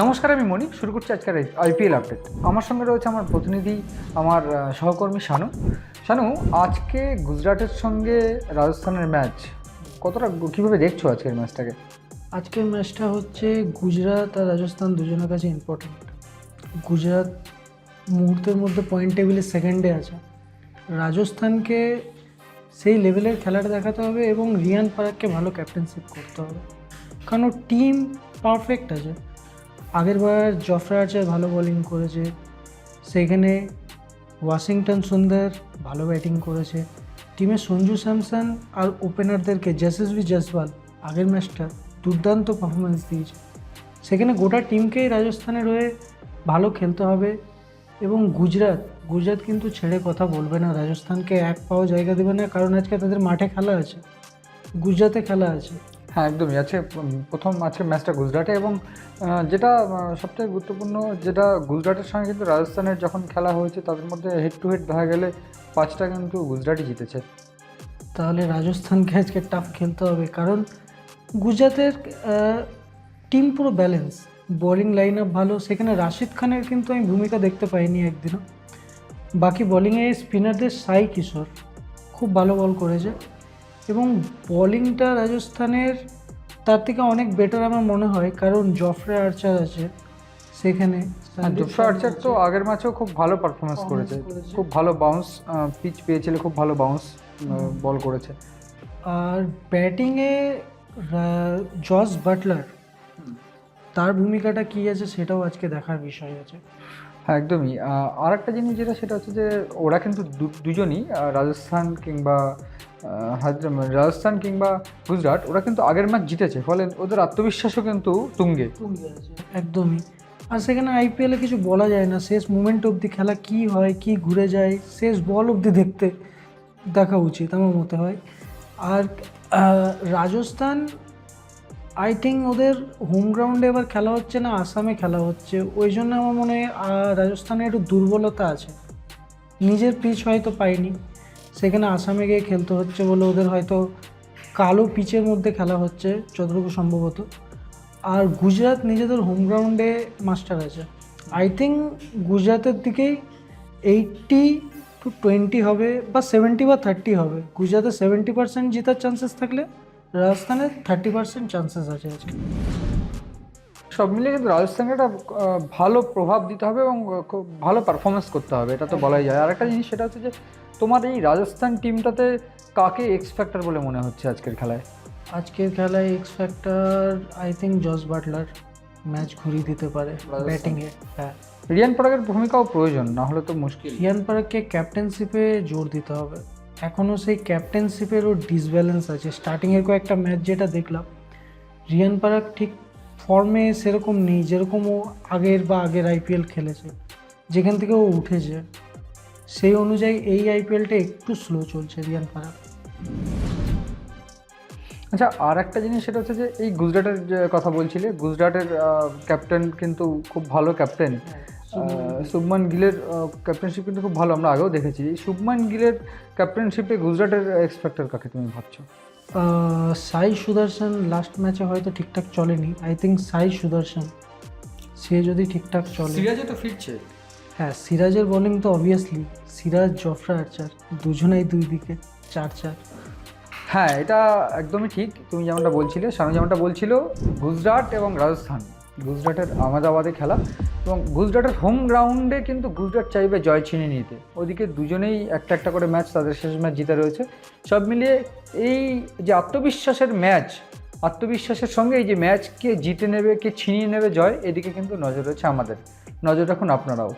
নমস্কার, আমি মণি। শুরু করছি আজকের আইপিএল আপডেট আমার সঙ্গে রয়েছে আমার প্রতিনিধি, আমার সহকর্মী শানু। শানু, আজকে গুজরাটের সঙ্গে রাজস্থানের ম্যাচ কতটা, কীভাবে দেখছ আজকের ম্যাচটাকে আজকের ম্যাচটা হচ্ছে গুজরাট আর রাজস্থান দুজনের কাছে ইম্পর্টেন্ট গুজরাট মুহূর্তের মধ্যে পয়েন্ট টেবিলে সেকেন্ডে আছে। রাজস্থানকে সেই লেভেলের খেলাটা দেখাতে হবে এবং রিয়ান পারাককে ভালো ক্যাপ্টেনশিপ করতে হবে। কারণ টিম পারফেক্ট আছে। আগের বার জফরা আর্চার ভালো বোলিং করেছে। সেখানে ওয়াশিংটন সুন্দর ভালো ব্যাটিং করেছে। টিমে সঞ্জু স্যামসন আর ওপেনারদেরকে যশস্বী জয়সওয়াল আগের ম্যাচটা দুর্দান্ত পারফরমেন্স দিয়েছে। সেখানে গোটা টিমকেই রাজস্থানে রয়ে ভালো খেলতে হবে এবং গুজরাট গুজরাট কিন্তু ছেড়ে কথা বলবে না। রাজস্থানকে এক পাও জায়গা দেবে না, কারণ আজকে তাদের মাঠে খেলা আছে। গুজরাতে খেলা আছে। হ্যাঁ একদমই। আছে প্রথম আজকের ম্যাচটা গুজরাটে এবং যেটা সবথেকে গুরুত্বপূর্ণ, যেটা গুজরাটের সঙ্গে কিন্তু রাজস্থানের যখন খেলা হয়েছে, তাদের মধ্যে হেড টু হেড দেখা গেলে পাঁচটা কিন্তু গুজরাটই জিতেছে। তাহলে রাজস্থানকে আজকে টাফ খেলতে হবে, কারণ গুজরাটের টিম পুরো ব্যালেন্স বোলিং লাইন আপ ভালো, সেখানে রাশিদ খানের কিন্তু আমি ভূমিকা দেখতে পাইনি একদিনও। বাকি বোলিংয়ে স্পিনারদের সাই কিশোর, খুব ভালো বল করেছে। এবং বোলিংটা রাজস্থানের তার থেকে অনেক বেটার আমার মনে হয় কারণ জফরে আর্চার আছে সেখানে। হ্যাঁ জোফরা আর্চার তো আগের ম্যাচেও খুব ভালো পারফরমেন্স করেছে। খুব ভালো বাউন্স পিচ পেয়েছিল খুব ভালো বাউন্স বল করেছে। আর ব্যাটিংয়ে জস বাটলার তার ভূমিকাটা কী আছে সেটাও আজকে দেখার বিষয় আছে। হ্যাঁ একদমই। আর একটা জিনিস যেটা, সেটা হচ্ছে যে, ওরা কিন্তু দুজনই রাজস্থান কিংবা রাজস্থান কিংবা গুজরাট, ওরা কিন্তু আগের ম্যাচ জিতেছে, ফলে ওদের আত্মবিশ্বাসও কিন্তু তুঙ্গে। একদমই। আর সেখানে আইপিএলে কিছু বলা যায় না, শেষ মুমেন্ট অবধি খেলা কি হয়, কি ঘুরে যায়, শেষ বল অবধি দেখতে দেখা উচিত, আমার মতে হয়। আর রাজস্থান আই থিঙ্ক ওদের হোম গ্রাউন্ডে এবার খেলা হচ্ছে না, আসামে খেলা হচ্ছে। ওই জন্য আমার মনে হয় রাজস্থানে একটু দুর্বলতা আছে। নিজের পিচ হয়তো পাইনি। সেখানে আসামে গিয়ে খেলতে হচ্ছে বলে ওদের হয়তো কালো পিচের মধ্যে খেলা হচ্ছে, যতটুকু সম্ভবত। আর গুজরাট নিজেদের হোম গ্রাউন্ডে মাস্টার আছে। আই থিঙ্ক গুজরাটের দিকেই এইটটি টু টোয়েন্টি হবে বা সেভেন্টি বা থার্টি হবে। গুজরাটের সেভেন্টি পার্সেন্ট জেতার চান্সেস থাকলে রাজস্থানের থার্টি পার্সেন্ট চান্সেস আছে আজকে। সব মিলিয়ে কিন্তু রাজস্থানকে একটা ভালো প্রভাব দিতে হবে এবং খুব ভালো পারফরমেন্স করতে হবে এটা তো বলাই যায়। আর একটা জিনিস সেটা হচ্ছে যে তোমার এই রাজস্থান টিমটাতে কাকে এক্স ফ্যাক্টর বলে মনে হচ্ছে আজকের খেলায়? আজকের খেলায় X factor I think Jos Buttler match ঘুরিয়ে দিতে পারে। ব্যাটিংয়ে হ্যাঁ। রিয়ান পরাগের ভূমিকাও প্রয়োজন না হলে তো মুশকিল। রিয়ান পারাককে ক্যাপ্টেনশিপে জোর দিতে হবে। এখনও সেই ক্যাপ্টেনশিপেরও ডিসব্যালেন্স আছে। স্টার্টিংয়ের কয়েকটা ম্যাচ যেটা দেখলাম রিয়ান পারাক ঠিক ফর্মে সেরকম নেই যেরকম ও আগের বা আগের আইপিএল খেলেছে যেখান থেকে ও উঠেছে। সেই অনুযায়ী এই আইপিএলটা একটু স্লো চলছে রিয়ান পারাক। আচ্ছা আর একটা জিনিস সেটা হচ্ছে যে এই গুজরাটের কথা বলছিলে গুজরাটের ক্যাপ্টেন কিন্তু খুব ভালো ক্যাপ্টেন শুভমান গিলের। ক্যাপ্টেনশিপ কিন্তু খুব ভালো আমরা আগেও দেখেছি। শুভমান গিলের ক্যাপ্টেনশিপে গুজরাটের এক্সপেক্টার কাকে তুমি ভাবছ? সাই সুদর্শন লাস্ট ম্যাচে হয়তো ঠিকঠাক চলেনি। আই থিঙ্ক সাই সুদর্শন সে যদি ঠিকঠাক চলে। সিরাজে তো ফিরছে। হ্যাঁ সিরাজের বোলিং তো অবভিয়াসলি সিরাজ জফরা আর্চার দুজনেই দুই দিকে চার চার। হ্যাঁ এটা একদমই ঠিক তুমি যেমনটা বলছিলে স্বামী যেমনটা বলছিল গুজরাট এবং রাজস্থান গুজরাটের আহমেদাবাদে খেলা। এবং গুজরাটের হোম গ্রাউন্ডে কিন্তু গুজরাট চাইবে জয় ছিনে নিতে। ওদিকে দুজনেই একটা একটা করে ম্যাচ তাদের শেষ ম্যাচ জিতে রয়েছে। সব মিলিয়ে এই যে আত্মবিশ্বাসের ম্যাচ আত্মবিশ্বাসের সঙ্গে এই যে ম্যাচ কে জিতে নেবে, কে ছিনিয়ে নেবে জয়, এদিকে কিন্তু নজর রয়েছে আমাদের। নজর রাখুন আপনারাও।